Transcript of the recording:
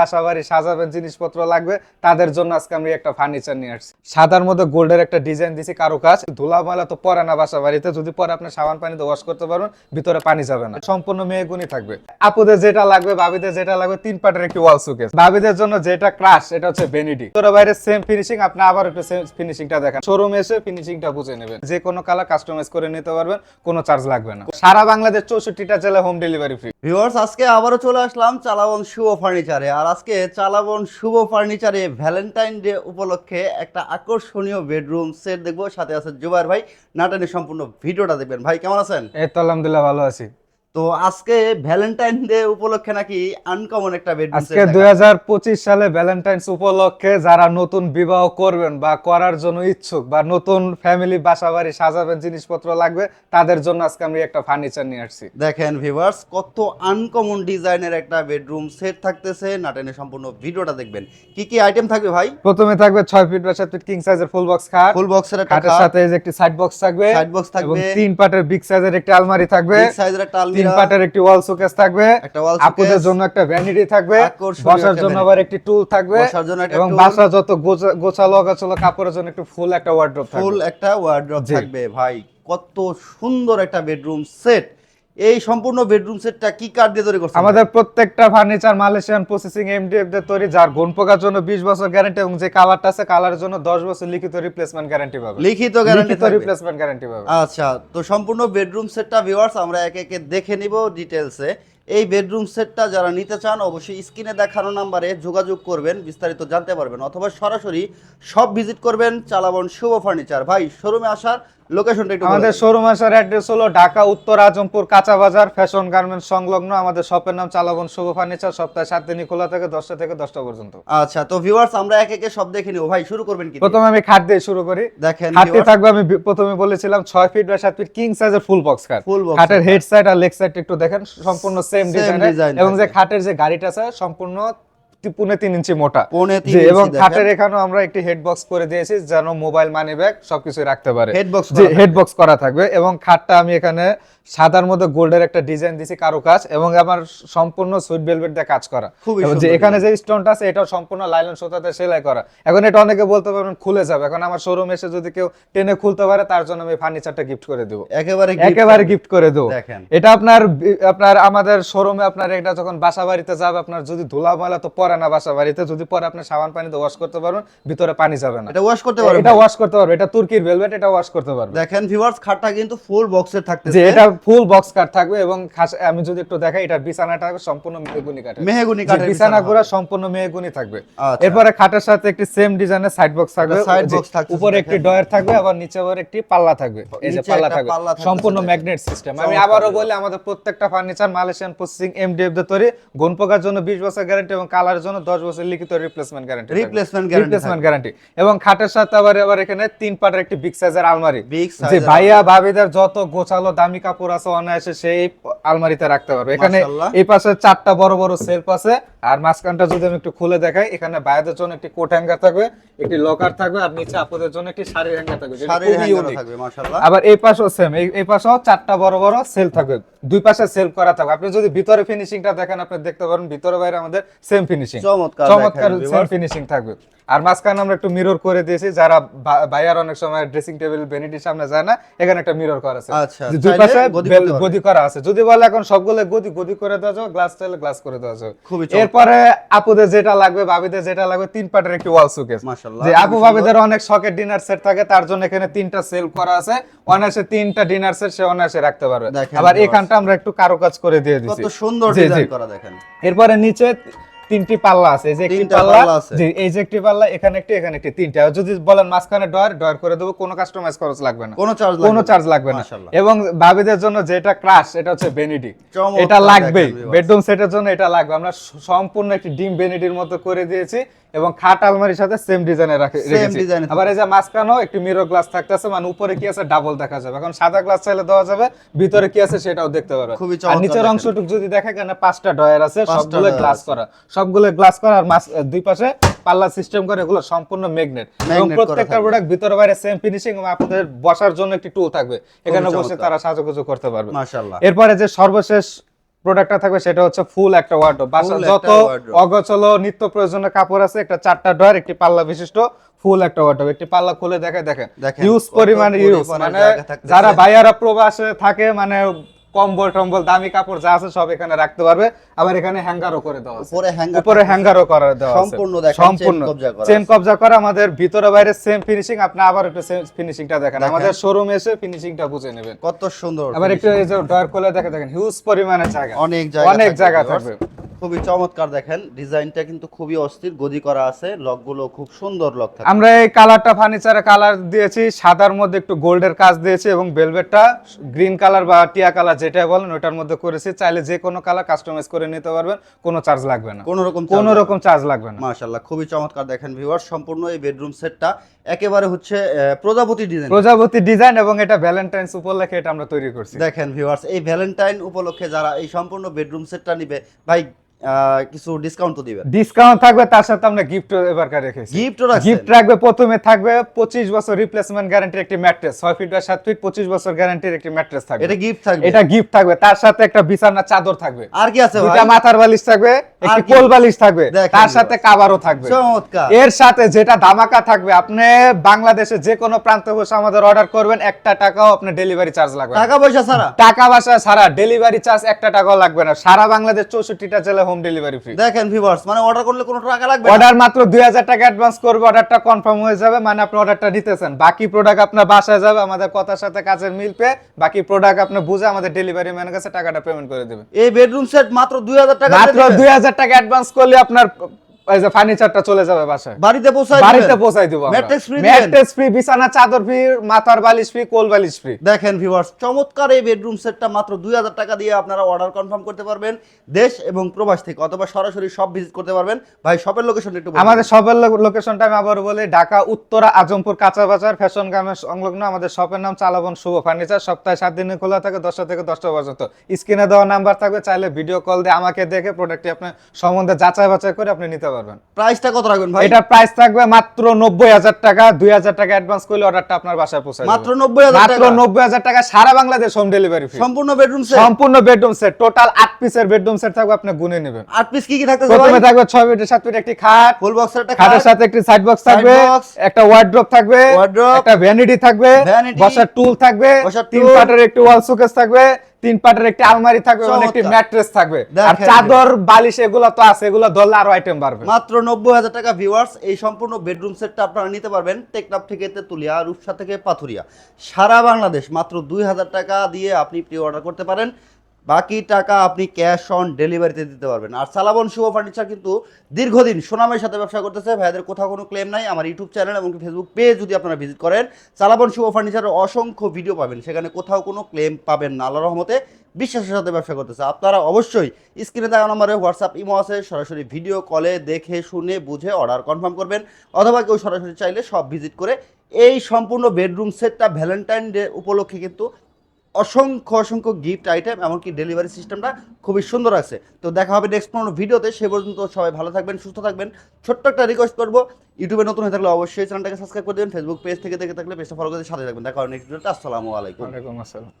বাড়ি সাজাবেন জিনিসপত্র লাগবে। তাদের জন্য আজকে আমি একটা ফার্নিচার নিয়ে আসছি। সাদার মধ্যে গোল্ডের একটা ডিজাইন দিছি কারও কাজ ধুলা ময়লা তো পরে না বাসা বাড়িতে। যদি পরে আপনি সাবান পানিতে ওয়াশ করতে পারবেন, ভিতরে পানি যাবে না। সম্পূর্ণ মেয়েগুনি থাকবে। আপুদের যেটা লাগবে ভাবিদের যেটা লাগবে, তিন পাটের একটি ওয়াল সুকেস ভাবিদের জন্য যেটা ক্রাশ এটা হচ্ছে বেনিডি তোর বাইরে সেম ফিনিশিং আপনি আবার একটু সেম ফিনিশিংটা দেখেন। শোরুম এসে ফিনিশিংটা বুঝে নেবেন। যে কোনো কালার কাস্টমাইজ করে নিতে পারবেন, কোনো চার্জ লাগবে না। সারা বাংলাদেশ চৌষট্টিটা জেলা হোম ডেলিভারি ফ্রি ভিউয়ার্স আজকে আবারও চলে আসলাম চালাবন শুভ ফার্নিচারে আর আজকে চালাবন শুভ ফার্নিচারে ভ্যালেন্টাইন ডে উপলক্ষে একটা আকর্ষণীয় বেডরুম সেট দেখব। সাথে আছে জুবাইর ভাই। নাটানের সম্পূর্ণ ভিডিওটা দেখবেন। ভাই, কেমন আছেন? এই তো আলহামদুলিল্লাহ, ভালো আছি। তো আজকে ভ্যালেন্টাইন ডে উপলক্ষে নাকি আনকমন একটা বেডরুম আজকে দুই হাজার পঁচিশ সালে ভ্যালেন্টাইন্স উপলক্ষে যারা নতুন বিবাহ করবেন বা করার জন্য ইচ্ছুক বা নতুন ফ্যামিলি বাসা বাড়ি সাজাবেন জিনিসপত্র লাগবে তাদের জন্য আজকে আমি একটা ফার্নিচার নিয়ে আসছি। দেখেন ভিউয়ার্স কত আনকমন ডিজাইনের একটা বেডরুম সেট থাকতেছে। নাটেনে সম্পূর্ণ ভিডিওটা দেখবেন। কি কি আইটেম থাকবে ভাই? প্রথমে থাকবে ছয় ফিট বা সাত ফিট কিং সাইজের ফুল বক্স খাট। ফুল বক্সের একটা খাটের সাথে এই যে একটি সাইড বক্স থাকবে। সাইড বক্স থাকবে। এবং তিন পাটের বিগ সাইজের একটা আলমারি থাকবে। বিগ সাইজের একটা তিন পাটের একটি ওয়াল শোকেস থাকবে। আপুদের জন্য একটা ভ্যানিটি থাকবে। বসার জন্য আবার একটি টুল থাকবে। বসার জন্য একটা এবং বাসা যত গোছা- গোছালো অগাছালো কাপড়ের জন্য একটু ফুল একটা ওয়ার্ড্রপ থাকবে। ফুল একটা ওয়ার্ড্রপ। থাকবে। ভাই কত সুন্দর একটা বেডরুম সেট এই সম্পূর্ণ বেডরুম সেটটা কি কাঠ দিয়ে তৈরি করছেন? আমাদের প্রত্যেকটা ফার্নিচার মালয়েশিয়ান প্রসেসিং এমডিএফ দিয়ে তৈরি যার গুণ পোকার জন্য 20 বছর গ্যারান্টি এবং যে কালারটা আছে কালারের জন্য 10 বছর লিখিত রিপ্লেসমেন্ট গ্যারান্টি পাবে। লিখিত গ্যারান্টি তো রিপ্লেসমেন্ট গ্যারান্টি পাবে। আচ্ছা তো সম্পূর্ণ বেডরুম সেটটা ভিউয়ার্স আমরা একে একে দেখে নিব ডিটেলসে এই বেডরুম সেটটা যারা নিতে চান অবশ্যই স্ক্রিনে দেখানো নাম্বারে যোগাযোগ করবেন বিস্তারিত জানতে পারবেন অথবা সরাসরি সব ভিজিট করবেন চালাবন শুভ ফার্নিচার ভাই শোরুমে আসার লোকেশনটা একটু আমাদের শোরুম আসার অ্যাড্রেস হলো ঢাকা উত্তর আজমপুর কাঁচা বাজার ফ্যাশন গার্মেন্টস সংলগ্ন। আমাদের শপের নাম চালাবন শুভ ফার্নিচার সপ্তাহে সাত দিনই খোলা থেকে দশটা থেকে দশটা পর্যন্ত। আচ্ছা তো ভিউয়ার্স আমরা একে একে সব দেখে নিব। ভাই শুরু করবেন কি? প্রথমে আমি খাট দিয়ে শুরু করি। দেখেন viewers, থাকবে আমি প্রথমে বলেছিলাম ছয় ফিট বা সাত ফিট কিং সাইজের ফুল বক্স খাট। Full box খাটের হেড সাইড আর লেগ সাইড একটু দেখেন সম্পূর্ণ সেম ডিজাইনের এবং যে খাটের যে গাড়িটা আছে সম্পূর্ণ পুনে তিন ইঞ্চি মোটা। এবং খাটের এখানেও আমরা একটি হেড বক্স করে দিয়েছি যেন মোবাইল মানি ব্যাগ সবকিছু রাখতে পারে। হেড বক্স হেড বক্স করা থাকবে এবং খাটটা আমি এখানে সাদার মধ্যে গোল্ডের একটা ডিজাইন দিয়েছি কারও কাজ এবং আমার সম্পূর্ণ সুইট ভেলভেট দিয়ে কাজ করা। যে এখানে যে স্টোনটা আছে এটাও সম্পূর্ণ লাইলন সুতাতে সেলাই করা। এখন এটা অনেকে বলতে পারবেন খুলে যাবে। এখন আমার শোরুম এসে যদি কেউ টেনে খুলতে পারে তার জন্য আমি ফার্নিচারটা গিফট করে দেবো। একেবারে একেবারে গিফট করে দেবো। এটা আপনার আপনার আমাদের শোরুমে আপনার এটা যখন বাসা বাড়িতে যাবে আপনার যদি ধুলা ময়লা তো পরে না বাসা বাড়িতে যদি পরে আপনি সাবান পানিতে ওয়াশ করতে পারবেন ভিতরে পানি যাবে না। এটা ওয়াশ করতে পারবেন এটা ওয়াশ করতে পারবে এটা তুর্কির ভেলভেট এটা ওয়াশ করতে পারবে দেখেন ভিউয়ার্স খাটটা কিন্তু ফুল বক্সের যে থাকতেছে এটা ফুল বক্স কাট থাকবে এবং আমি যদি একটু দেখাই এটার বিছানাটা সম্পূর্ণ মেহগুনি কাঠের। মেহগুনি যে কাঠের বিছানা গুলো সম্পূর্ণ মেহগুনি থাকবে। আচ্ছা। এরপরে খাটের সাথে একটি সেম ডিজাইনের সাইড বক্স থাকবে। যে box থাকতেছে, উপরে একটি ডয়ার থাকবে আবার নিচে আবার একটি পাল্লা থাকবে। এই যে পাল্লা থাকবে। সম্পূর্ণ ম্যাগনেট সিস্টেম আমি আবারও বলি আমাদের প্রত্যেকটা ফার্নিচার মালয়েশিয়ান প্রসেসিং এমডিএফ দিয়ে তৈরি। গুণ পোকার জন্য 20 বছর গ্যারান্টি এবং কালারের জন্য 10 বছর লিখিত replacement guarantee Replacement guarantee replacement guarantee এবং খাটের সাথে আবার আবার এখানে তিন পাটের একটি বিগ সাইজের আলমারি। Big যে ভাইয়া ভাবিদের যত গোছালো দামি কাপড় আছে অনায়াসে সেই আলমারিতে রাখতে পারবে এখানে। এই পাশে চারটা বড় বড় সেলফ আছে আর মাঝখানটা যদি আমি একটু খুলে দেখাই এখানে ভাইয়াদের জন্য একটি কোট হ্যাঙ্গার থাকবে একটি লকার থাকবে আর নিচে আপুদের জন্য একটি শাড়ির হ্যাঙ্গার থাকবে শাড়ির unique। থাকবে মাশাআল্লাহ। আবার এই পাশেও সেম এই পাশেও চারটা বড় বড় সেল থাকবে দুই পাশে সেল করা থাকবে। আপনি যদি ভিতরে ফিনিশিংটা দেখেন আপনি দেখতে পারেন ভিতরে বাইরে আমাদের সেম ফিনিশিং চমৎকার চমৎকার সেম ফিনিশিং থাকবে। আর মাঝখানে আমরা একটু মিরর করে দিয়েছি যারা বা- বাইরে অনেক সময় ড্রেসিং টেবিল বেনিটির সামনে যায় না এখানে একটা মিরর করা আছে। আচ্ছা, দুই পাশে। গদি করা আছে। যদি বলে এখন সবগুলো গদি গদি করে দেওয়া যাবে গ্লাস চাইলে গ্লাস করে দেওয়া যাবে। খুবই এরপরে আপুদের যেটা লাগবে ভাবিদের যেটা লাগবে তিন পাটের একটি ওয়াল সুকেস যে আপু ভাবিদের অনেক শখের ডিনার সেট থাকে তার জন্য এখানে তিনটা সেল করা আছে। অনায়াসে তিনটা ডিনার সেট সে অনায়াসে রাখতে পারবে। আবার এখানটা আমরা একটু কারুকাজ করে দিয়ে দিচ্ছি কত সুন্দর। ডিজাইন করা দেখেন। এরপরে নিচে তিনটি পাল্লা আছে এই যে একটি পাল্লা। জি এই যে একটি পাল্লা এখানে একটি এখানে একটি তিনটা। আর যদি বলেন মাঝখানে ডয়ার ডয়ার করে দেবো কোনো কাস্টমাইজ খরচ লাগবে না। কোনো চার্জ কোনো চার্জ লাগবে না। এবং ভাবিদের জন্য যেটা ক্রাশ এটা হচ্ছে বেনিডি এটা viewers। বেডরুম সেটের জন্য এটা লাগবে। আমরা সম্পূর্ণ একটি ডিম বেনিডির মতো করে দিয়েছি এবং খাট আলমারির সাথে সেম ডিজাইনে রাখে আবার এই যে মাঝখানেও একটি মিরর গ্লাস থাকতেছে মানে উপরে কি আছে ডাবল দেখা যাবে। এখন সাদা গ্লাস চাইলে দেওয়া যাবে ভিতরে কি আছে সেটাও দেখতে পারবে। খুবই আর নিচের। অংশটুকু যদি দেখে এখানে পাঁচটা ডয়ার আছে সবগুলো গ্লাস করা। সবগুলো গ্লাস করা আর দুই পাশে পাল্লা সিস্টেম করে এগুলো সম্পূর্ণ ম্যাগনেট এবং প্রত্যেকটা প্রোডাক্ট ভিতরে বাইরে সেম ফিনিশিং এবং আপনাদের বসার জন্য একটি টুল থাকবে। এখানে বসে তারা সাজুগুজু করতে পারবে। মাশাআল্লাহ। এরপরে যে সর্বশেষ প্রোডাক্টটা থাকবে সেটা হচ্ছে ফুল একটা ওয়ার্ডরোব বাসার যত অগচল নিত্য প্রয়োজনীয় কাপড় আছে একটা চারটা ড্রয়ার একটি পাল্লা বিশিষ্ট ফুল একটা ওয়ার্ডরোব একটি পাল্লা খুলে দেখে দেখেন। ইউজ পরিমাণ ইউজ মানে যারা ভাইয়ারা প্রবাসে থাকে মানে কম্বল টম্বল দামি কাপড় যা আছে সব এখানে রাখতে পারবে। আবার এখানে হ্যাঙ্গারও করে দেওয়া আছে। উপরে হ্যাঙ্গার উপরে হ্যাঙ্গারও করে দেওয়া আছে। সম্পূর্ণ দেখেন, সম্পূর্ণ। কবজা করা চেন কবজা করা আমাদের ভিতরে বাইরে সেম ফিনিশিং আপনি আবার একটু সেম ফিনিশিংটা দেখেন। দেখেন। আমাদের শোরুমে এসে ফিনিশিংটা বুঝে নেবেন। কত সুন্দর আবার একটু এই যে ডয়ার কোলে দেখে দেখেন হিউজ পরিমাণে জায়গা। অনেক জায়গা অনেক জায়গা থাকবে। খুবই চমৎকার দেখেন। ডিজাইনটা কিন্তু খুবই অস্থির গদি করা আছে লকগুলো খুব সুন্দর লক থাকে। আমরা এই কালারটা ফার্নিচারে কালার দিয়েছি সাদার মধ্যে একটু গোল্ডের কাজ দিয়েছি এবং ভেলভেটটা গ্রিন কালার বা টিয়া কালার যেটা বলেন ওটার মধ্যে করেছি। চাইলে যে কোনো কালার কাস্টমাইজ করে নিতে পারবেন কোনো চার্জ লাগবে না। কোন রকম কোনো রকম চার্জ লাগবে না। মাশাআল্লাহ খুবই চমৎকার দেখেন ভিউয়ার সম্পূর্ণ এই বেডরুম সেটটা একেবারে হচ্ছে প্রজাপতি ডিজাইন প্রজাপতি ডিজাইন এবং এটা ভ্যালেন্টাইন্স উপলক্ষে এটা আমরা তৈরি করছি। দেখেন ভিউয়ার্স এই ভ্যালেন্টাইন উপলক্ষে যারা এই সম্পূর্ণ বেডরুম সেটটা নিবে ভাই কিছু ডিসকাউন্ট তো দিবেন। ডিসকাউন্ট থাকবে তার সাথে আমরা গিফট এবারকার রেখেছি। রাখছেন? গিফট রাখবে প্রথমে থাকবে পঁচিশ বছর রিপ্লেসমেন্ট গ্যারান্টির একটি ম্যাট্রেস ছয় ফিট বা সাত ফিট পঁচিশ বছর গ্যারান্টির একটি ম্যাট্রেস থাকবে। এটা গিফট থাকবে। এটা গিফট থাকবে তার সাথে একটা বিছানা চাদর থাকবে। আর কি আছে দুটা ভাই? মাথার বালিশ থাকবে একটি কোল বালিশ থাকবে তার সাথে কাবারও থাকবে। চমৎকার। এর সাথে যেটা ধামাকা থাকবে আপনি বাংলাদেশে যে কোনো প্রান্তে বসে আমাদের অর্ডার করবেন একটা টাকাও আপনার ডেলিভারি চার্জ লাগবে টাকা পয়সা ছাড়া? টাকা বাসা সারা ডেলিভারি চার্জ একটা টাকাও লাগবে না। সারা বাংলাদেশ চৌষট্টিটা জেলায় হোম ডেলিভারি ফ্রি দেখেন ভিউয়ার্স মানে অর্ডার করলে কোনো টাকা লাগবে অর্ডার মাত্র দুই হাজার টাকা অ্যাডভান্স করবে অর্ডারটা কনফার্ম হয়ে যাবে মানে আপনি অর্ডারটা নিতেছেন। বাকি প্রোডাক্ট আপনার বাসায় যাবে আমাদের কথার সাথে কাজের মিল পেয়ে বাকি প্রোডাক্ট আপনি বুঝে আমাদের ডেলিভারি ম্যানের কাছে টাকাটা পেমেন্ট করে দেবে এই বেডরুম সেট মাত্র দুই হাজার টাকা মাত্র দুই হাজার টাকা অ্যাডভান্স করলে আপনার এই যে ফার্নিচারটা চলে যাবে বাসায়। বাড়িতে পৌঁছায় বাড়িতে? পৌঁছাই দিব free দিবেন? ম্যাট্রেস ফ্রি বিছানা চাদর ফ্রি মাথার বালিশ ফ্রি কোল বালিশ ফ্রি দেখেন ভিউয়ার্স চমৎকার এই বেডরুম সেটটা মাত্র দুই হাজার টাকা দিয়ে আপনারা অর্ডার কনফার্ম করতে পারবেন। দেশ এবং প্রবাস থেকে অথবা সরাসরি সব ভিজিট করতে পারবেন। ভাই শপের লোকেশন একটু বলুন। আমাদের শপের লোকেশনটা আমি আবার বলি ঢাকা উত্তরা আজমপুর কাঁচা বাজার ফ্যাশন গ্রামের সংলগ্ন আমাদের শপের নাম চালাবন শুভ ফার্নিচার সপ্তাহে সাত দিনে খোলা থাকে দশটা থেকে দশটা পর্যন্ত। স্ক্রিনে দেওয়া নাম্বার থাকবে চাইলে ভিডিও কল দিয়ে আমাকে দেখে প্রোডাক্টটি আপনি সম্বন্ধে যাচাই বাছাই করে আপনি নিতে পারবেন। প্রাইসটা কত রাখবেন ভাই? এটা প্রাইস থাকবে মাত্র নব্বই হাজার টাকা দুই হাজার টাকা অ্যাডভান্স করলে অর্ডারটা আপনার বাসায় মাত্র টাকা? সারা বাংলাদেশ হোম ডেলিভারি ফ্রি সম্পূর্ণ বেডরুম সেট সম্পূর্ণ বেডরুম সেট টোটাল পিসের বেডরুম সেট থাকবে আপনি গুনে নেবেন। পিস কি কি থাকতেছে প্রথমে থাকবে একটি খাট। ফুল বক্সের একটা খাটের সাথে একটি সাইড বক্স থাকবে। একটা ওয়ার্ড্রপ থাকবে। একটা ভ্যানিটি থাকবে। বসার টুল থাকবে। তিন পাটের একটি ওয়াল শোকেস থাকবে। তিন পাটের একটি আলমারি থাকবে এবং একটি ম্যাট্রেস থাকবে। আর চাদর বালিশ এগুলো তো আছে এগুলো ধরলে আরও আইটেম বাড়বে। মাত্র নব্বই হাজার টাকা ভিউয়ার্স এই সম্পূর্ণ বেডরুম সেটটা আপনারা নিতে পারবেন টেকনাফ থেকে তেতুলিয়া রূপসা থেকে পাথুরিয়া। সারা বাংলাদেশ মাত্র দুই হাজার টাকা দিয়ে আপনি প্রি অর্ডার করতে পারেন। বাকি টাকা আপনি ক্যাশ অন ডেলিভারিতে দিতে পারবেন। আর সালাবন শুভ ফার্নিচার কিন্তু দীর্ঘদিন সুনামের সাথে ব্যবসা করতেছে। ভাইদের কোথাও কোনো ক্লেম নাই। আমার ইউটিউব চ্যানেল এবং ফেসবুক পেজ যদি আপনারা ভিজিট করেন, সালাবন শুভ ফার্নিচারের অসংখ্য ভিডিও পাবেন। সেখানে কোথাও কোনো ক্লেম পাবেন না। আল্লাহ রহমতে বিশ্বাসের সাথে ব্যবসা করতেছে। আপনারা অবশ্যই স্ক্রিনে দেওয়া নম্বরে হোয়াটসঅ্যাপ ইমো আছে। সরাসরি ভিডিও কলে দেখে, শুনে, বুঝে অর্ডার কনফার্ম করবেন। অথবা কেউ সরাসরি চাইলে সব ভিজিট করে এই সম্পূর্ণ বেডরুম সেটটা ভ্যালেন্টাইন ডে উপলক্ষে কিন্তু অসংখ্য অসংখ্য গিফট আইটেম এমনকি ডেলিভারি সিস্টেমটা খুবই সুন্দর আছে। তো দেখা হবে নেক্সট কোনো ভিডিওতে সে পর্যন্ত সবাই ভালো থাকবেন, সুস্থ থাকবেন। ছোট্ট একটা রিকোয়েস্ট করব ইউটিউবে নতুন হয়ে থাকলে অবশ্যই চ্যানেলটাকে সাবস্ক্রাইব করে দেবেন ফেসবুক পেজ থেকে দেখে থাকলে পেজটা ফলো করে সাথে থাকবেন। দেখা হবে নেক্সট ভিডিওতে আসসালামু আলাইকুম। আসসালাম।